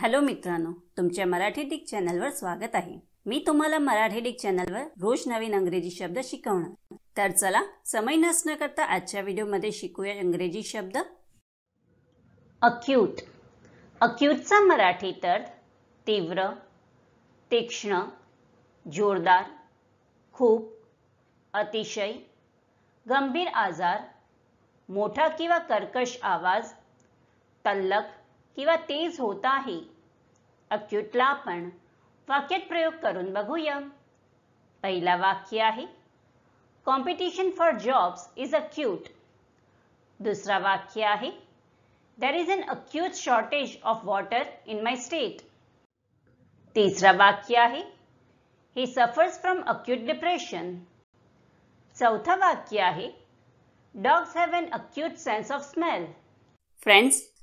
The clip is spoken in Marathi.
हॅलो मित्रांनो तुमच्या मराठी डिक चॅनलवर स्वागत आहे. मी तुम्हाला मराठी डिक चॅनलवर रोज नवीन अंग्रेजी शब्द शिकवणार. तर चला समय नसणं करता आजच्या व्हिडिओमध्ये शिकूया इंग्रजी शब्द. अक्यूट अक्यूटचा मराठी तर तीव्र तीक्ष्ण जोरदार खूप अतिशय गंभीर आजार मोठा किंवा कर्कश आवाज तल्लक किंवा तेज होत आहे. अक्यूटला आपण वाक्यात प्रयोग करून बघूया. पहिला वाक्य आहे competition for jobs is acute दुसरा वाक्य आहे there is an acute shortage of water in my state तिसरा वाक्य आहे he suffers from acute depression चौथा वाक्य आहे dogs have an acute sense of smell friends